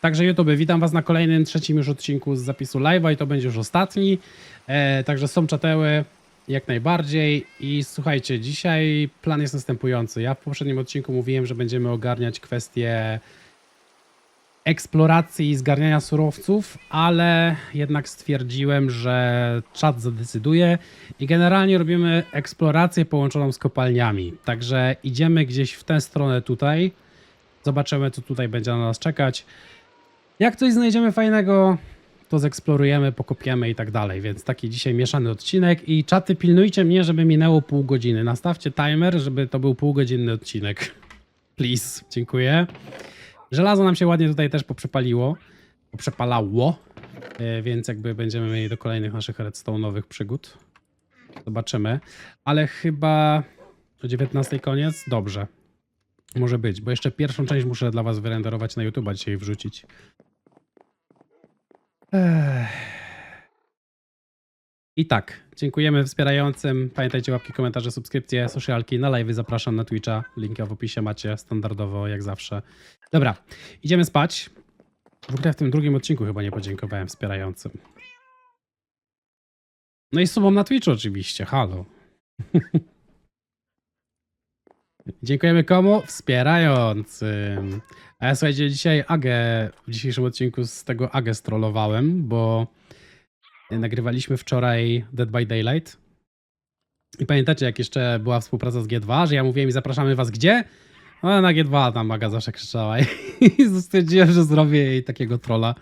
Także YouTube, witam Was na kolejnym, trzecim już odcinku z zapisu live'a i to będzie już ostatni. E, także są czateły jak najbardziej i słuchajcie, dzisiaj plan jest następujący. Ja w poprzednim odcinku mówiłem, że będziemy ogarniać kwestie eksploracji i zgarniania surowców, ale jednak stwierdziłem, że czat zadecyduje i generalnie robimy eksplorację połączoną z kopalniami. Także idziemy gdzieś w tę stronę tutaj. Zobaczymy, co tutaj będzie na nas czekać. Jak coś znajdziemy fajnego, to zeksplorujemy, pokopiemy i tak dalej. Więc taki dzisiaj mieszany odcinek. I czaty, pilnujcie mnie, żeby minęło pół godziny. Nastawcie timer, żeby to był półgodzinny odcinek. Please, dziękuję. Żelazo nam się ładnie tutaj też poprzepaliło. Poprzepalało. E, Więc jakby będziemy mieli do kolejnych naszych redstone'owych przygód. Zobaczymy. Ale chyba o 19 koniec? Dobrze. Może być, bo jeszcze pierwszą część muszę dla was wyrenderować na YouTube'a dzisiaj wrzucić. I tak, dziękujemy wspierającym. Pamiętajcie łapki, komentarze, subskrypcje, socialki, na live zapraszam na Twitcha. Linki w opisie macie standardowo, jak zawsze. Dobra, idziemy spać. W ogóle w tym drugim odcinku chyba nie podziękowałem wspierającym. No i subom na Twitchu oczywiście, halo. Dziękujemy komu? Wspierającym. A ja słuchajcie, dzisiaj Agę, w dzisiejszym odcinku z tego Agę strollowałem, bo nagrywaliśmy wczoraj Dead by Daylight. I pamiętacie, jak jeszcze była współpraca z G2, że ja mówiłem i zapraszamy was gdzie? No na G2 tam Aga zawsze krzyczała i, stwierdziłem, że zrobię jej takiego trolla.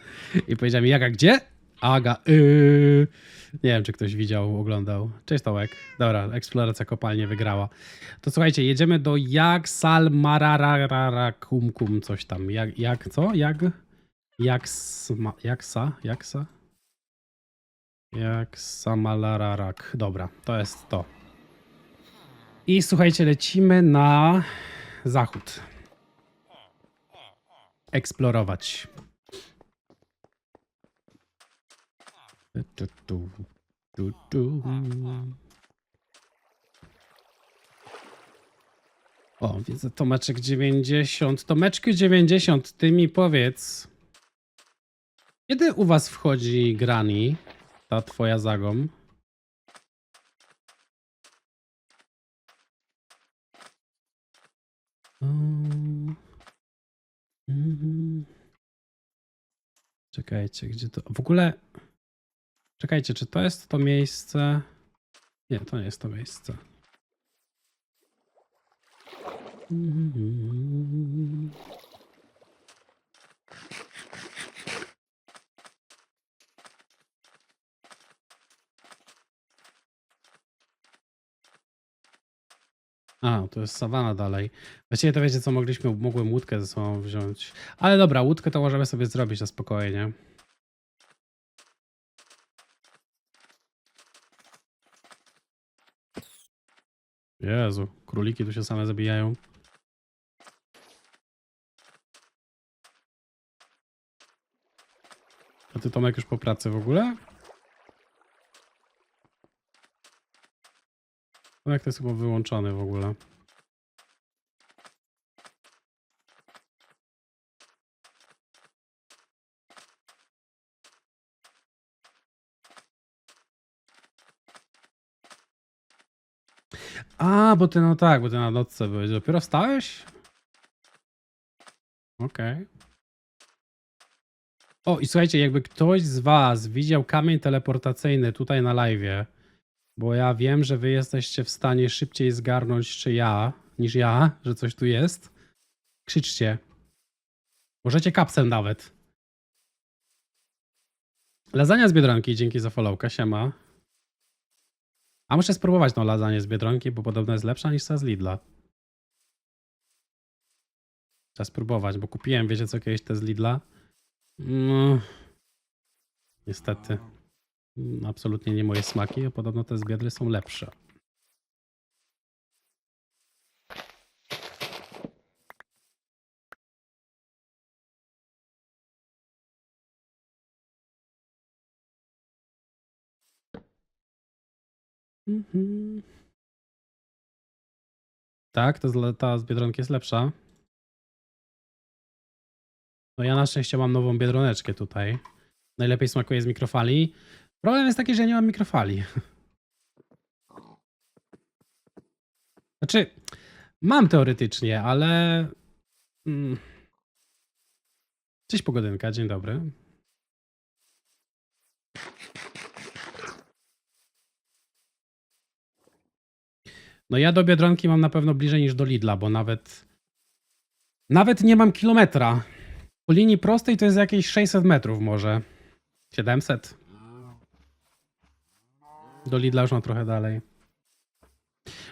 I powiedziała mi, Aga, gdzie? Aga, yy... Nie wiem, czy ktoś widział, oglądał. Cześć Tołek. Dobra, eksploracja kopalnie wygrała. To słuchajcie, jedziemy do Jak Sal Mararara Kum Kum, coś tam. Jak, jak co? Jak? Jak sma, Jaksa? Jaksa? Jak Samalararak. Dobra, to jest to. I słuchajcie, lecimy na zachód. Eksplorować. Tu, tu, tu, tu. O, widzę Tomeczek 90. Tomeczku 90, ty mi powiedz. Kiedy u was wchodzi Granny, ta twoja zagom? Mm. Mhm. Czekajcie, gdzie to. W ogóle. Czekajcie, czy to jest to miejsce? Nie, to nie jest to miejsce. A, to jest sawana dalej. Właściwie to wiecie co, mogliśmy, mogłem łódkę ze sobą wziąć. Ale dobra, łódkę to możemy sobie zrobić na spokojnie. Jezu, króliki tu się same zabijają. A ty Tomek już po pracy w ogóle? Tomek to jest chyba wyłączony w ogóle. A, bo ty no tak, bo ty na nocce byłeś. Dopiero wstałeś? Okej. O, i słuchajcie, jakby ktoś z was widział kamień teleportacyjny tutaj na live, bo ja wiem, że wy jesteście w stanie szybciej zgarnąć, czy ja, niż ja, że coś tu jest. Krzyczcie. Możecie kapsem nawet. Lasagna z Biedronki, dzięki za followka, siema. A muszę spróbować tą lasagne z Biedronki, bo podobno jest lepsza niż ta z Lidla. Trzeba spróbować, bo kupiłem, wiecie co, kiedyś te z Lidla. No, niestety. Mm, Absolutnie nie moje smaki, a podobno te z Biedry są lepsze. Mhm. Tak, ta z, ta z Biedronki jest lepsza. No ja na szczęście mam nową biedroneczkę tutaj. Najlepiej smakuje z mikrofali. Problem jest taki, że ja nie mam mikrofali. Znaczy, mam teoretycznie, ale... Mm. Cześć Pogodynka, dzień dobry. No ja do Biedronki mam na pewno bliżej niż do Lidla, bo nawet... Nawet nie mam kilometra. Po linii prostej to jest jakieś 600 metrów może. 700. Do Lidla już mam trochę dalej.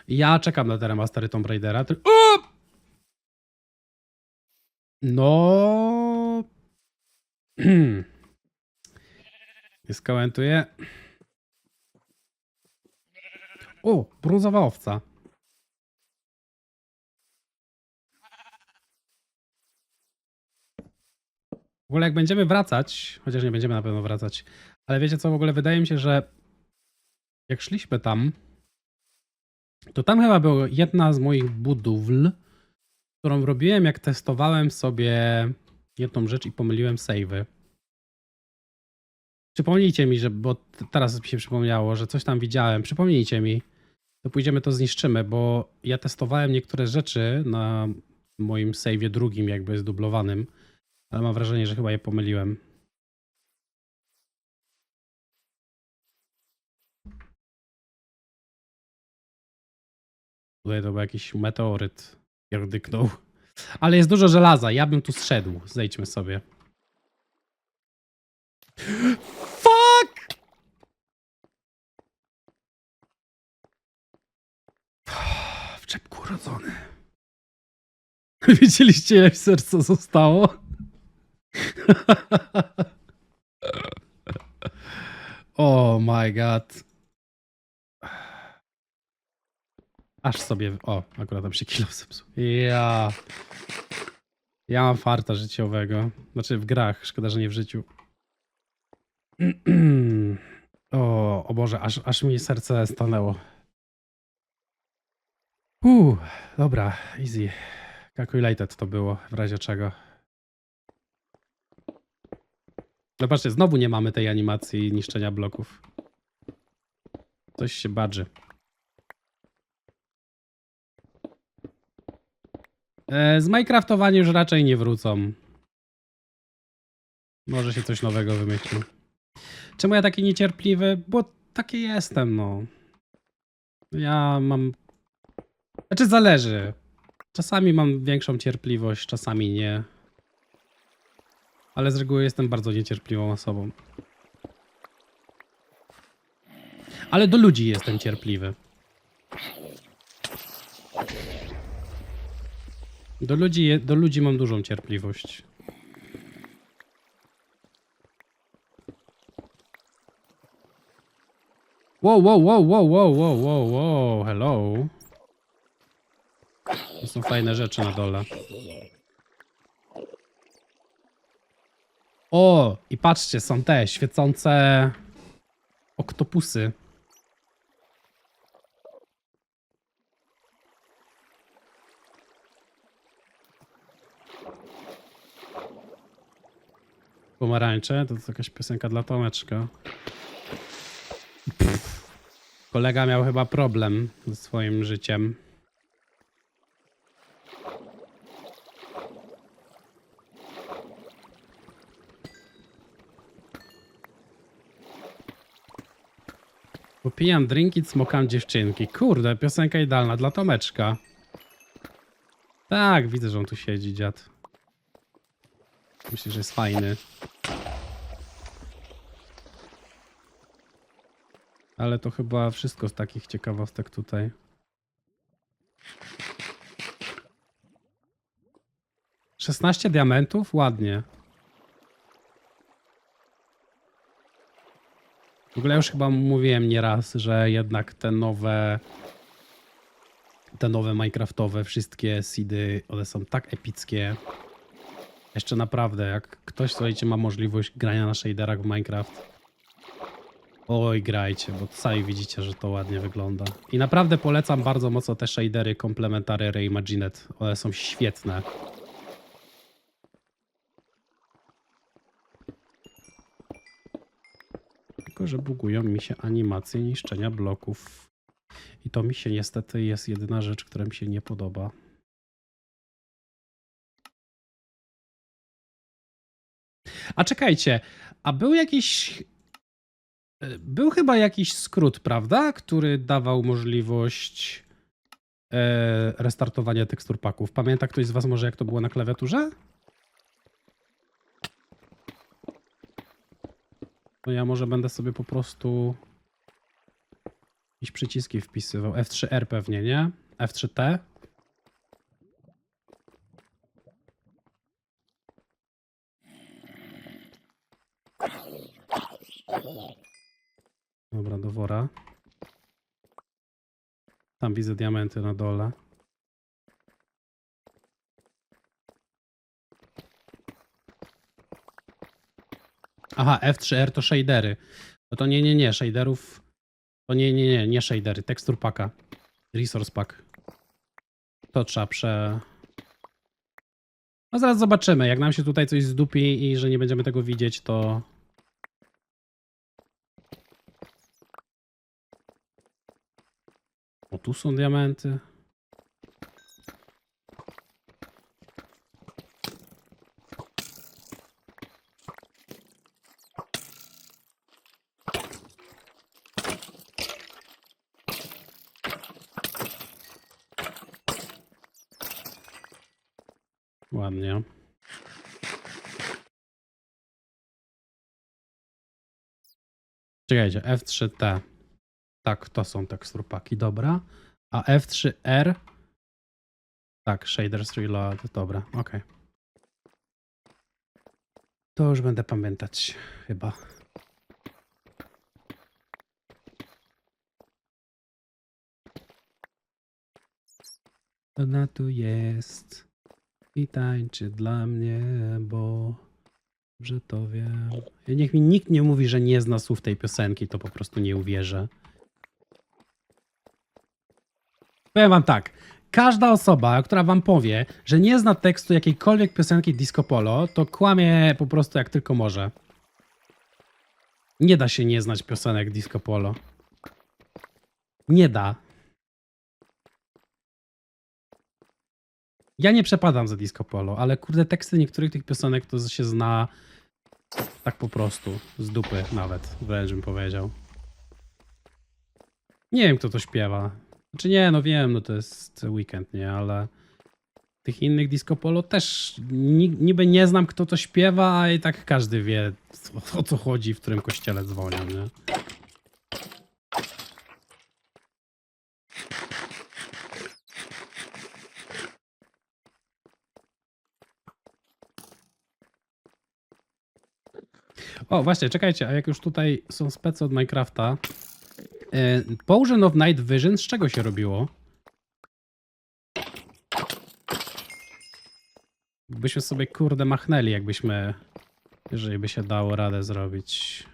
Ja czekam na te remastery Tomb Raidera. Ty- O! No... Skomentuję. O, brązowa owca. W ogóle jak będziemy wracać, chociaż nie będziemy na pewno wracać, ale wiecie co, w ogóle wydaje mi się, że jak szliśmy tam, to tam chyba była jedna z moich budowli, którą robiłem jak testowałem sobie jedną rzecz i pomyliłem savey. Przypomnijcie mi, że, bo teraz mi się przypomniało, że coś tam widziałem. Przypomnijcie mi. To pójdziemy, to zniszczymy, bo ja testowałem niektóre rzeczy na moim saveie drugim, jakby zdublowanym, ale mam wrażenie, że chyba je pomyliłem. Tutaj to był jakiś meteoryt pierdyknął. Ale jest dużo żelaza, ja bym tu zszedł. Zejdźmy sobie. Urodzony. Widzieliście jak serce zostało? oh my god. Aż sobie. O, akurat tam się kilo zepsuł. Ja. Ja mam farta życiowego. Znaczy w grach, szkoda, że nie w życiu. o, o Boże, aż, aż mi serce stanęło. Uuu, dobra, easy. Calculated to było, w razie czego. No patrzcie, znowu nie mamy tej animacji niszczenia bloków. Coś się badży. E, z Minecraftowania już raczej nie wrócą. Może się coś nowego wymyśli. Czemu ja taki niecierpliwy? Bo taki jestem, no. Ja mam. Znaczy, zależy. Czasami mam większą cierpliwość, czasami nie. Ale z reguły jestem bardzo niecierpliwą osobą. Ale do ludzi jestem cierpliwy. Do ludzi, do ludzi mam dużą cierpliwość. Wow, wow, wow, wow, wow, wow, wow, wow, hello. To są fajne rzeczy na dole. O, i patrzcie, są te świecące oktopusy. Pomarańcze, to, to jakaś piosenka dla Tomeczka. Pff. Kolega miał chyba problem ze swoim życiem. Popijam drinki, smokam dziewczynki. Kurde, piosenka idealna dla Tomeczka. Tak, widzę, że on tu siedzi, dziad. Myślę, że jest fajny. Ale to chyba wszystko z takich ciekawostek tutaj. Szesnaście diamentów? Ładnie. W ogóle już chyba mówiłem nieraz, że jednak te nowe te nowe Minecraftowe wszystkie seedy, one są tak epickie. Jeszcze naprawdę, jak ktoś, słuchajcie, ma możliwość grania na shaderach w Minecraft, oj, grajcie, bo sami widzicie, że to ładnie wygląda. I naprawdę polecam bardzo mocno te shadery Complementary Reimagined. One są świetne. Tylko że bugują mi się animacje niszczenia bloków. I to mi się niestety jest jedyna rzecz, która mi się nie podoba. A czekajcie, a był jakiś. e, Był chyba jakiś skrót, prawda? Który dawał możliwość e, restartowania tekstur paków. Pamięta ktoś z Was może, jak to było na klawiaturze? To ja może będę sobie po prostu jakieś przyciski wpisywał. F3R pewnie, nie? F3T. Dobra, do wora. Tam widzę diamenty na dole. Aha, F3R to shadery. No to nie, nie, nie, shaderów. To nie, nie, nie, nie shadery, tekstur paka. Resource pack. To trzeba prze... No zaraz zobaczymy. Jak nam się tutaj coś zdupi i że nie będziemy tego widzieć, to... O, tu są diamenty. Ładnie. Czekajcie, F3T. Tak, to są teksturpaki, dobra. A F3R. Tak, shaders reload, dobra, okej. To już będę pamiętać, chyba. Ona tu jest i tańczy dla mnie, bo że to wiem. Niech mi nikt nie mówi, że nie zna słów tej piosenki, to po prostu nie uwierzę. Powiem wam tak. Każda osoba, która wam powie, że nie zna tekstu jakiejkolwiek piosenki Disco Polo, to kłamie po prostu jak tylko może. Nie da się nie znać piosenek Disco Polo. Nie da. Ja nie przepadam za Disco Polo, ale kurde, teksty niektórych tych piosenek to się zna tak po prostu, z dupy nawet, wręcz bym powiedział. Nie wiem, kto to śpiewa. Znaczy nie, no wiem, no to jest weekend, nie, ale tych innych disco polo też ni niby nie znam, kto to śpiewa, a i tak każdy wie, o co chodzi, w którym kościele dzwonią, nie? O, właśnie, czekajcie, a jak już tutaj są specy od Minecrafta, e, Potion of Night Vision z czego się robiło? Byśmy sobie kurde machnęli, jakbyśmy, jeżeli by się dało radę zrobić.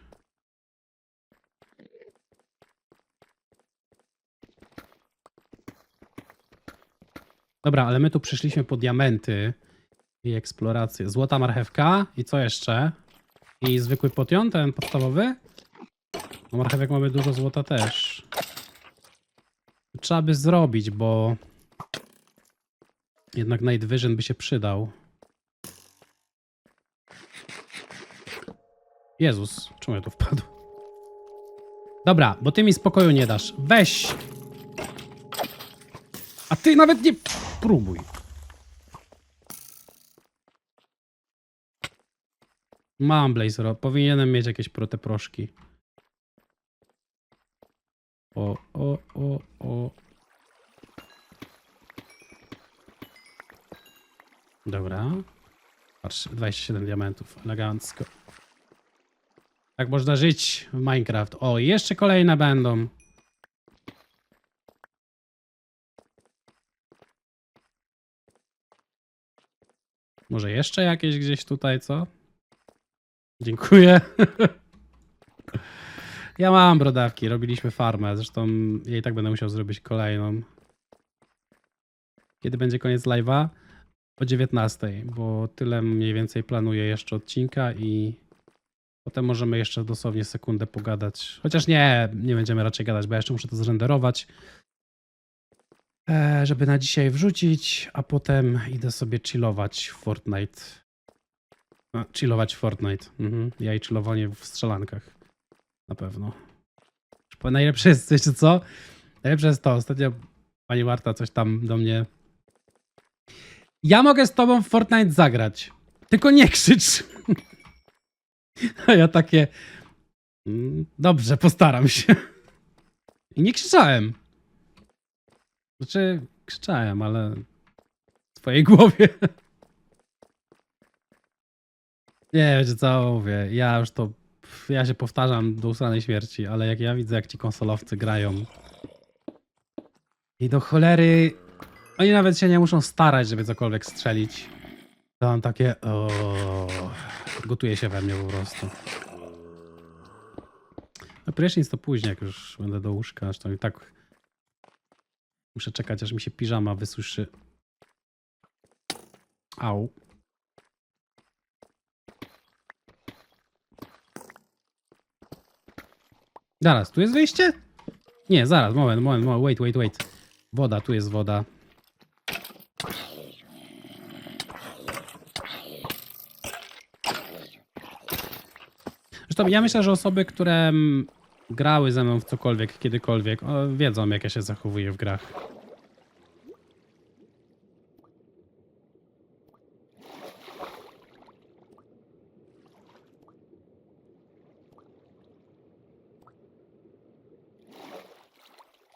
Dobra, ale my tu przyszliśmy po diamenty i eksplorację. Złota marchewka i co jeszcze? I zwykły potion, ten podstawowy? No marchewek mamy dużo złota też. Trzeba by zrobić, bo jednak Night Vision by się przydał. Jezus, czemu ja tu wpadł? Dobra, bo ty mi spokoju nie dasz. Weź! A ty nawet nie próbuj. Mam Blaze Rod. Powinienem mieć jakieś proteproszki. O, o, o, o. Dobra. Patrz, 27 diamentów. Elegancko. Tak można żyć w Minecraft. O, jeszcze kolejne będą. Może jeszcze jakieś gdzieś tutaj, co? Dziękuję. Ja mam brodawki, robiliśmy farmę. Zresztą i tak będę musiał zrobić kolejną. Kiedy będzie koniec live'a? O 19, bo tyle mniej więcej planuję jeszcze odcinka i Potem możemy jeszcze dosłownie sekundę pogadać. Chociaż nie, nie będziemy raczej gadać, bo ja jeszcze muszę to zrenderować. E, żeby na dzisiaj wrzucić, a potem idę sobie chillować w Fortnite. A, chillować w Fortnite. Mhm. Ja i chillowanie w strzelankach. Na pewno. Najlepsze jest, wiecie co? Najlepsze jest to, ostatnio pani Marta coś tam do mnie... Ja mogę z tobą w Fortnite zagrać, tylko nie krzycz. A ja takie... "Mm, Dobrze, postaram się. I nie krzyczałem. Znaczy, krzyczałem, ale w swojej głowie. Nie, wiecie co mówię, ja już to, ja się powtarzam do ustanej śmierci, ale jak ja widzę, jak ci konsolowcy grają i do cholery, oni nawet się nie muszą starać, żeby cokolwiek strzelić, to mam takie, o, gotuje się we mnie po prostu. No prysznic to później, jak już będę do łóżka, zresztą i tak muszę czekać, aż mi się piżama wysuszy. Au. Zaraz, tu jest wyjście? Nie, zaraz, moment, moment, moment, wait, wait, wait. Woda, tu jest woda. Zresztą ja myślę, że osoby, które mm, grały ze mną w cokolwiek, kiedykolwiek, wiedzą jak ja się zachowuję w grach.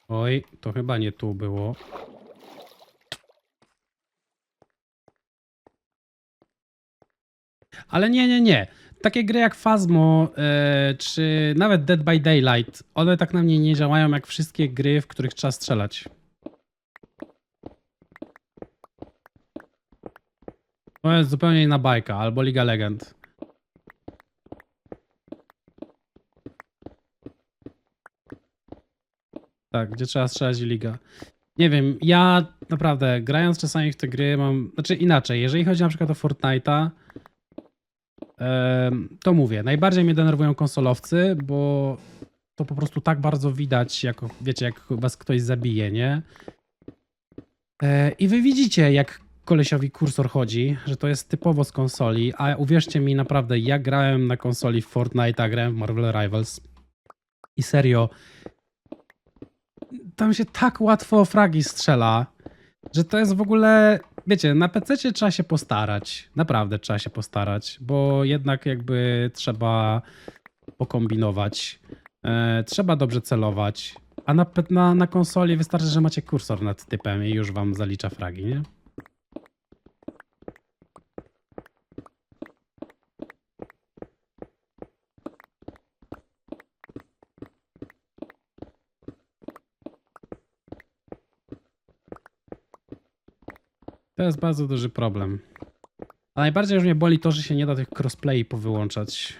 Oj, to chyba nie tu było. Ale nie, nie, nie. Takie gry jak Phasmo, e, czy nawet Dead by Daylight, one tak na mnie nie działają jak wszystkie gry, w których trzeba strzelać. To jest zupełnie inna bajka, albo Liga Legend. Tak, gdzie trzeba strzelać liga. Nie wiem, ja naprawdę grając czasami w te gry mam. Znaczy inaczej, jeżeli chodzi na przykład o Fortnite'a, to mówię, najbardziej mnie denerwują konsolowcy, bo to po prostu tak bardzo widać, jak wiecie, jak was ktoś zabije, nie? E, I wy widzicie, jak kolesiowi kursor chodzi, że to jest typowo z konsoli, a uwierzcie mi naprawdę, ja grałem na konsoli w Fortnite'a, grałem w Marvel Rivals i serio, tam się tak łatwo fragi strzela, że to jest w ogóle, wiecie, na PC trzeba się postarać. Naprawdę trzeba się postarać, bo jednak jakby trzeba pokombinować. E, trzeba dobrze celować. A na, na, na konsoli wystarczy, że macie kursor nad typem i już wam zalicza fragi, nie? To jest bardzo duży problem. A najbardziej już mnie boli to, że się nie da tych crossplay powyłączać.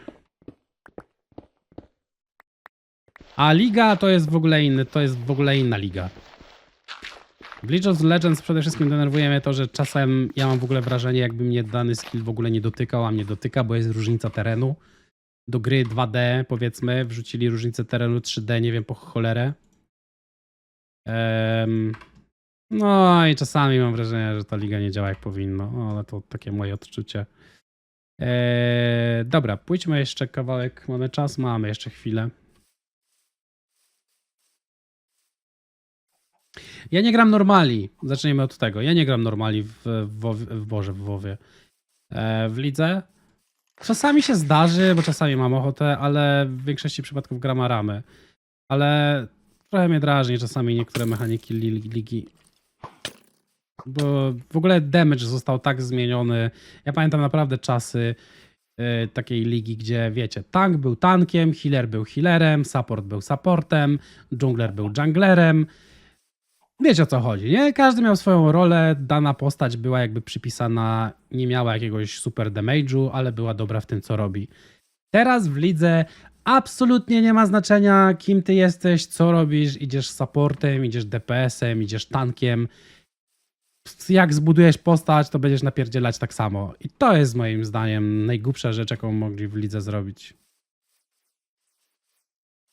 A liga to jest w ogóle inny, to jest w ogóle inna liga. W League of Legends przede wszystkim denerwuje mnie to, że czasem ja mam w ogóle wrażenie, jakby mnie dany skill w ogóle nie dotykał, a mnie dotyka, bo jest różnica terenu. Do gry 2D powiedzmy wrzucili różnicę terenu 3D, nie wiem po cholerę. Em, no i czasami mam wrażenie, że ta liga nie działa jak powinno, no, ale to takie moje odczucie. Eee, dobra, pójdźmy jeszcze kawałek. Mamy czas? Mamy jeszcze chwilę. Ja nie gram normali. Zacznijmy od tego. Ja nie gram normali w, w, w Boże, w WoWie. E, w lidze. Czasami się zdarzy, bo czasami mam ochotę, ale w większości przypadków gram ramy. Ale trochę mnie drażni czasami niektóre mechaniki li- ligi. Bo w ogóle damage został tak zmieniony. Ja pamiętam naprawdę czasy y, takiej ligi, gdzie wiecie, tank był tankiem, healer był healerem, support był supportem, jungler był junglerem. Wiecie o co chodzi, nie? Każdy miał swoją rolę, dana postać była jakby przypisana, nie miała jakiegoś super damage'u, ale była dobra w tym, co robi. Teraz w lidze absolutnie nie ma znaczenia, kim ty jesteś, co robisz, idziesz supportem, idziesz DPS-em, idziesz tankiem. Jak zbudujesz postać, to będziesz napierdzielać tak samo. I to jest moim zdaniem najgłupsza rzecz, jaką mogli w lidze zrobić.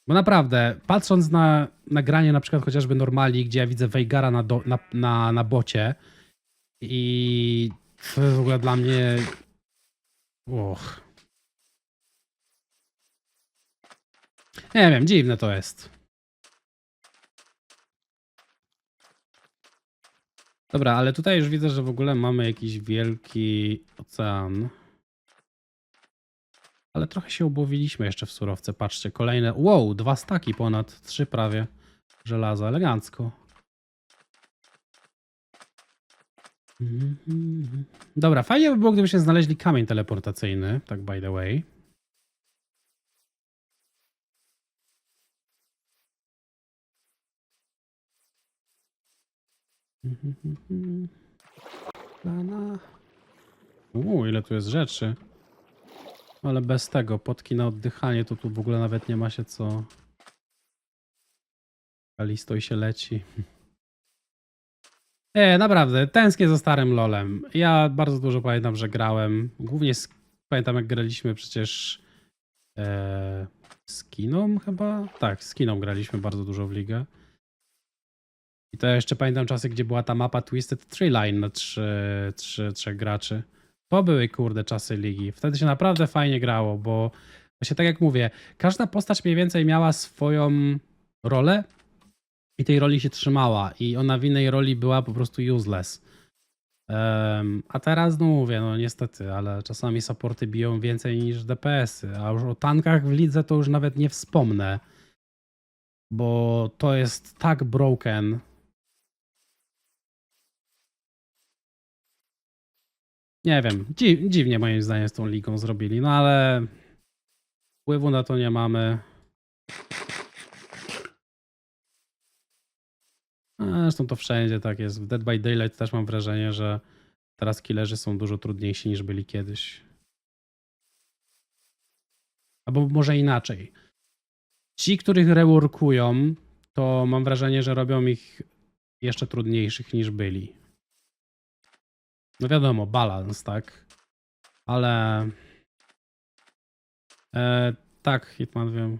Bo naprawdę, patrząc na nagranie na przykład chociażby normali, gdzie ja widzę Weigara na, do, na, na, na bocie i to jest w ogóle dla mnie... Och. Nie wiem, dziwne to jest. Dobra, ale tutaj już widzę, że w ogóle mamy jakiś wielki ocean. Ale trochę się ubłowiliśmy jeszcze w surowce. Patrzcie, kolejne. Wow, dwa staki ponad, trzy prawie żelaza. Elegancko. Mhm. Dobra, fajnie by było, gdybyśmy znaleźli kamień teleportacyjny, tak by the way. Lana. Uuu, ile tu jest rzeczy. Ale bez tego, potki na oddychanie, to tu w ogóle nawet nie ma się co. Kalisto i się leci. Nie, naprawdę, tęsknię za starym LoLem. Ja bardzo dużo pamiętam, że grałem. Głównie z, pamiętam, jak graliśmy przecież e, z Kiną chyba? Tak, z Kiną graliśmy bardzo dużo w ligę. I to jeszcze pamiętam czasy, gdzie była ta mapa Twisted Tree Line na trzy, trzy, trzech graczy. To były kurde czasy ligi. Wtedy się naprawdę fajnie grało, bo właśnie tak jak mówię, każda postać mniej więcej miała swoją rolę i tej roli się trzymała i ona w innej roli była po prostu useless. Em, a teraz no mówię, no niestety, ale czasami supporty biją więcej niż DPS-y, a już o tankach w lidze to już nawet nie wspomnę, bo to jest tak broken. Nie wiem, dzi dziwnie moim zdaniem z tą ligą zrobili, no ale wpływu na to nie mamy. Zresztą to wszędzie tak jest. W Dead by Daylight też mam wrażenie, że teraz killerzy są dużo trudniejsi niż byli kiedyś. Albo może inaczej. Ci, których reworkują, to mam wrażenie, że robią ich jeszcze trudniejszych niż byli. No wiadomo, balans, tak? Ale. E, tak, Hitman wiem.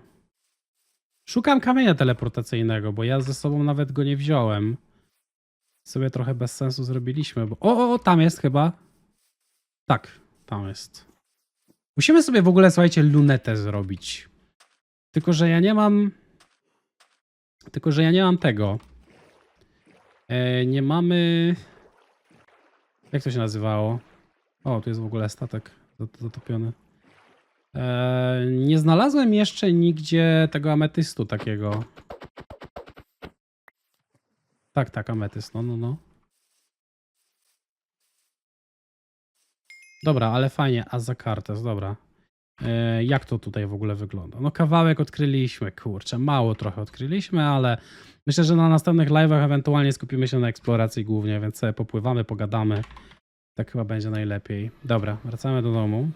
Szukam kamienia teleportacyjnego, bo ja ze sobą nawet go nie wziąłem. Sobie trochę bez sensu zrobiliśmy, bo. O, o, o, tam jest chyba. Tak, tam jest. Musimy sobie w ogóle, słuchajcie, lunetę zrobić. Tylko, że ja nie mam. Tylko, że ja nie mam tego. E, nie mamy. Jak to się nazywało? O, tu jest w ogóle statek zat- zatopiony. E, nie znalazłem jeszcze nigdzie tego ametystu takiego. Tak, tak, ametyst, no, no, no. Dobra, ale fajnie, a za kartę, dobra. E, jak to tutaj w ogóle wygląda? No kawałek odkryliśmy, kurczę, mało trochę odkryliśmy, ale myślę, że na następnych live'ach ewentualnie skupimy się na eksploracji głównie, więc sobie popływamy, pogadamy. Tak chyba będzie najlepiej. Dobra, wracamy do domu.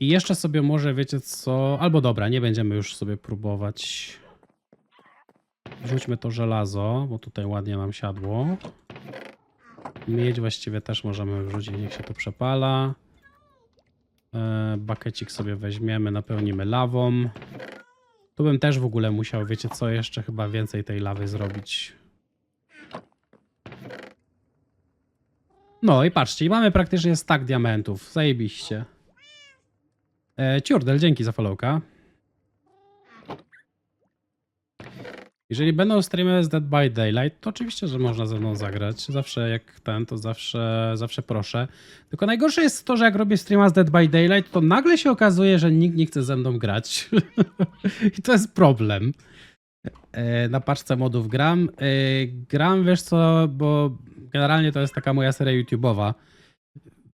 I jeszcze sobie może wiecie co. Albo dobra, nie będziemy już sobie próbować. Rzućmy to żelazo, bo tutaj ładnie nam siadło. Miedź właściwie też możemy wrzucić, niech się to przepala. E, Bakecik sobie weźmiemy, napełnimy lawą. Tu bym też w ogóle musiał, wiecie co, jeszcze chyba więcej tej lawy zrobić. No i patrzcie, mamy praktycznie stack diamentów. Zajebiście. E, Ciurdel, dzięki za followka. Jeżeli będą streamy z Dead by Daylight, to oczywiście, że można ze mną zagrać. Zawsze jak ten, to zawsze, zawsze proszę. Tylko najgorsze jest to, że jak robię streama z Dead by Daylight, to nagle się okazuje, że nikt nie chce ze mną grać. I to jest problem. E, Na paczce modów gram. E, Gram, wiesz co, bo generalnie to jest taka moja seria YouTube'owa.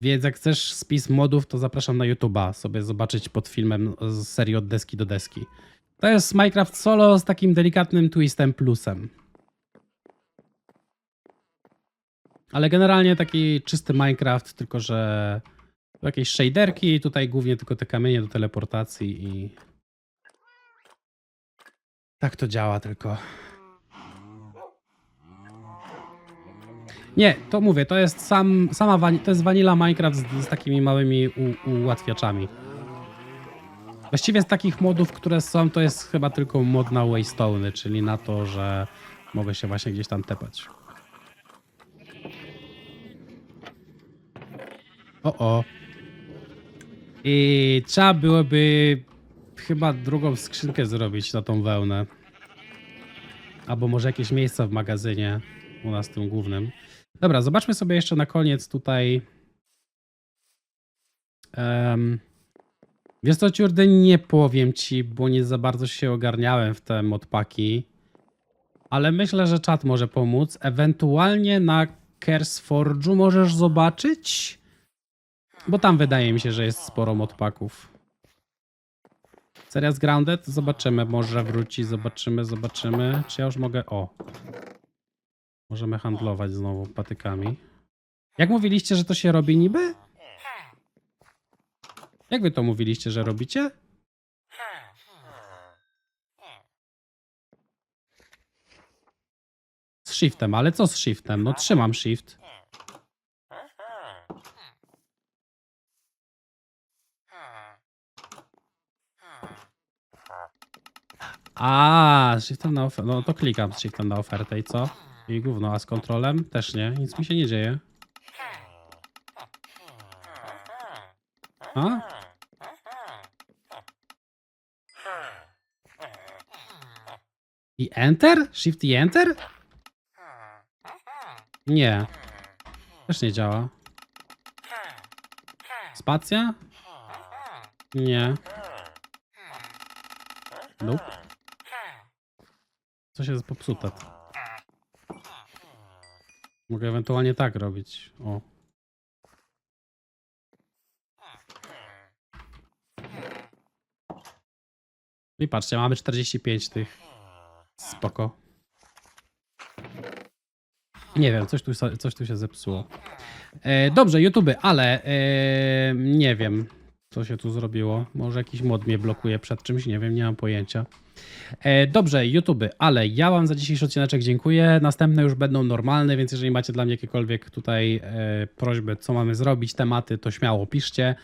Więc jak chcesz spis modów, to zapraszam na YouTube'a sobie zobaczyć pod filmem z serii od deski do deski. To jest Minecraft Solo z takim delikatnym twistem plusem. Ale generalnie taki czysty Minecraft, tylko że jakieś shaderki, tutaj głównie tylko te kamienie do teleportacji i tak to działa tylko. Nie, to mówię, to jest sam, sama to jest Vanilla Minecraft z, z takimi małymi ułatwiaczami. Właściwie z takich modów, które są, to jest chyba tylko mod na Waystone, czyli na to, że mogę się właśnie gdzieś tam tepać. O, o. I trzeba byłoby chyba drugą skrzynkę zrobić na tą wełnę. Albo może jakieś miejsca w magazynie u nas tym głównym. Dobra, zobaczmy sobie jeszcze na koniec tutaj. Um, wiesz co, Ciurde, nie powiem ci, bo nie za bardzo się ogarniałem w te modpaki. Ale myślę, że czat może pomóc. Ewentualnie na Kersforge'u możesz zobaczyć. Bo tam wydaje mi się, że jest sporo modpaków. Seria z Grounded? Zobaczymy, może wróci, zobaczymy, zobaczymy. Czy ja już mogę... O. Możemy handlować znowu patykami. Jak mówiliście, że to się robi niby? Jak wy to mówiliście, że robicie? Z shiftem, ale co z shiftem? No trzymam shift. A, z shiftem na ofertę. No to klikam z shiftem na ofertę i co? I gówno, a z kontrolem? Też nie, nic mi się nie dzieje. A? I enter? Shift i enter? Nie. Też nie działa. Spacja? Nie. Nope. Coś jest popsute. Mogę ewentualnie tak robić. O. I patrzcie, mamy 45 tych. Spoko. Nie wiem, coś tu, coś tu się zepsuło. E, dobrze, YouTube, ale e, nie wiem, co się tu zrobiło. Może jakiś mod mnie blokuje przed czymś, nie wiem, nie mam pojęcia. E, dobrze, YouTube, ale ja Wam za dzisiejszy odcineczek dziękuję. Następne już będą normalne, więc jeżeli macie dla mnie jakiekolwiek tutaj e, prośby, co mamy zrobić, tematy, to śmiało piszcie.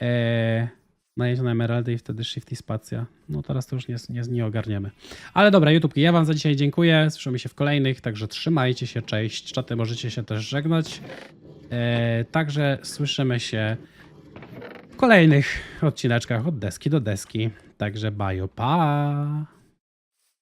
E, Najęcie na emeraldy i wtedy shift i spacja. No teraz to już nie, nie, nie ogarniemy. Ale dobra, YouTube, ja Wam za dzisiaj dziękuję. Słyszymy się w kolejnych, także trzymajcie się, cześć. Czaty możecie się też żegnać. E, także słyszymy się w kolejnych odcineczkach od deski do deski. Także bajo, pa!